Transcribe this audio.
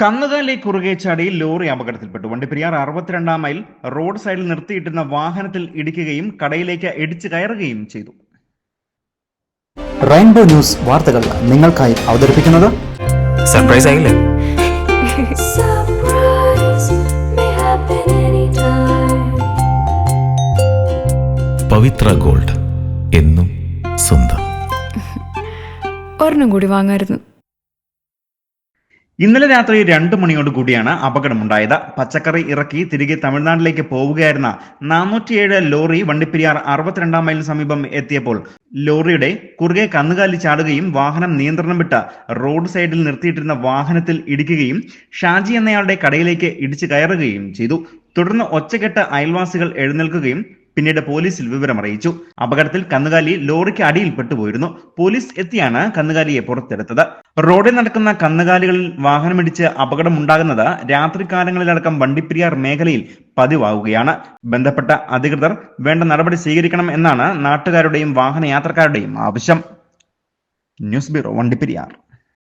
കന്നുകാലി കുറുകെ ചാടി ലോറി അപകടത്തിൽപ്പെട്ടു. വണ്ടിപ്പെരിയാർ അറുപത്തിരണ്ടാം മൈൽ റോഡ് സൈഡിൽ നിർത്തിയിട്ടിരുന്ന വാഹനത്തിൽ ഇടിക്കുകയും കടയിലേക്ക് ഇടിച്ചു കയറുകയും ചെയ്തു. റെയിൻബോ ന്യൂസ് വാർത്തകൾ നിങ്ങൾക്കായി അവതരിപ്പിക്കുന്നത് സർപ്രൈസ് ആയില്ലേ? പവിത്ര ഗോൾഡ് എന്നും സ്വന്തം. ഒരെണ്ണം കൂടി വാങ്ങായിരുന്നു. ഇന്നലെ രാത്രി രണ്ടു മണിയോട് കൂടിയാണ് അപകടമുണ്ടായത്. പച്ചക്കറി ഇറക്കി തിരികെ തമിഴ്നാട്ടിലേക്ക് പോവുകയായിരുന്ന നാനൂറ്റിയേഴ് ലോറി വണ്ടിപ്പെരിയാർ അറുപത്തിരണ്ടാം മൈലിന് സമീപം എത്തിയപ്പോൾ ലോറിയുടെ കുറുകെ കന്നുകാലി ചാടുകയും വാഹനം നിയന്ത്രണം വിട്ട് റോഡ് സൈഡിൽ നിർത്തിയിട്ടിരുന്ന വാഹനത്തിൽ ഇടിക്കുകയും ഷാജി എന്നയാളുടെ കടയിലേക്ക് ഇടിച്ചു കയറുകയും ചെയ്തു. തുടർന്ന് ഒച്ചകെട്ട് അയൽവാസികൾ എഴുന്നേൽക്കുകയും പിന്നീട് പോലീസിൽ വിവരം അറിയിച്ചു. അപകടത്തിൽ കന്നുകാലി ലോറിക്ക് അടിയിൽ പെട്ടുപോയിരുന്നു. പോലീസ് എത്തിയാണ് കന്നുകാലിയെ പുറത്തെടുത്തത്. റോഡിൽ നടക്കുന്ന കന്നുകാലികളിൽ വാഹനമിടിച്ച് അപകടമുണ്ടാകുന്നത് രാത്രികാലങ്ങളിലടക്കം വണ്ടിപ്പെരിയാർ മേഖലയിൽ പതിവാകുകയാണ് ബന്ധപ്പെട്ട അധികൃതർ വേണ്ട നടപടി സ്വീകരിക്കണം എന്നാണ് നാട്ടുകാരുടെയും വാഹനയാത്രക്കാരുടെയും ആവശ്യം. News bureau Vandiperiyar.